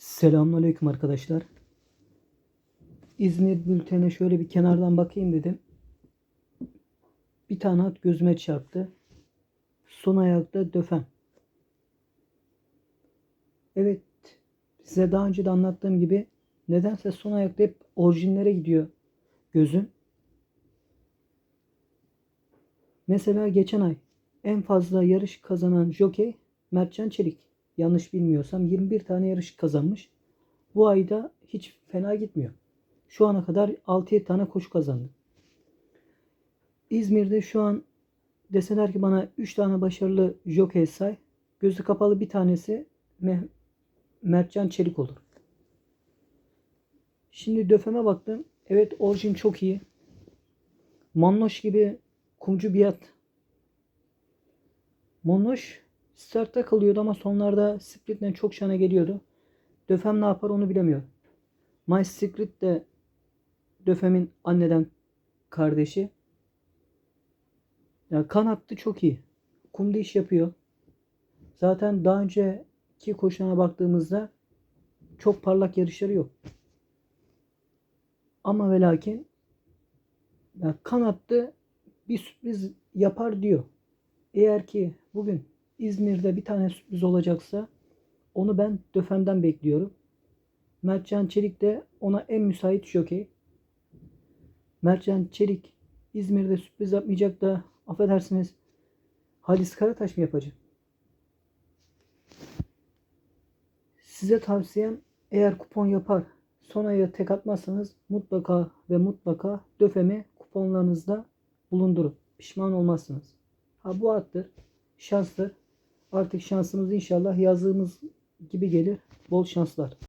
Selamünaleyküm arkadaşlar. İzmir bültene şöyle bir kenardan bakayım dedim. Bir tane at gözüme çarptı. Son ayakta döfen. Evet, size daha önce de anlattığım gibi nedense son ayakta hep orijinlere gidiyor gözüm. Mesela geçen ay en fazla yarış kazanan jokey Mertcan Çelik. Yanlış bilmiyorsam 21 tane yarış kazanmış. Bu ayda hiç fena gitmiyor. Şu ana kadar 6-7 tane koşu kazandı. İzmir'de şu an deseler ki bana 3 tane başarılı jokey say. Gözü kapalı bir tanesi Meh- Mertcan Çelik olur. Şimdi döfeme baktım. Evet orijin çok iyi. Mannoş gibi kumcu bir at. Mannoş startta kalıyordu ama sonlarda Split'le çok şana geliyordu. Döfem ne yapar onu bilemiyorum. My Secret de Döfem'in anneden kardeşi. Ya kanattı çok iyi. Kumda iş yapıyor. Zaten daha önceki koşuna baktığımızda çok parlak yarışları yok. Ama ve lakin ya kanattı bir sürpriz yapar diyor. Eğer ki bugün İzmir'de bir tane sürpriz olacaksa onu ben Döfem'den bekliyorum. Mertcan Çelik de ona en müsait jokey. Mertcan Çelik İzmir'de sürpriz yapmayacak da affedersiniz Halis Karataş mı yapacak? Size tavsiyem eğer kupon yapar son aya tek atmazsanız mutlaka ve mutlaka Döfem'i kuponlarınızda bulundurun. Pişman olmazsınız. Ha bu attır. Şanstır. Artık şansımız inşallah yazdığımız gibi gelir. Bol şanslar.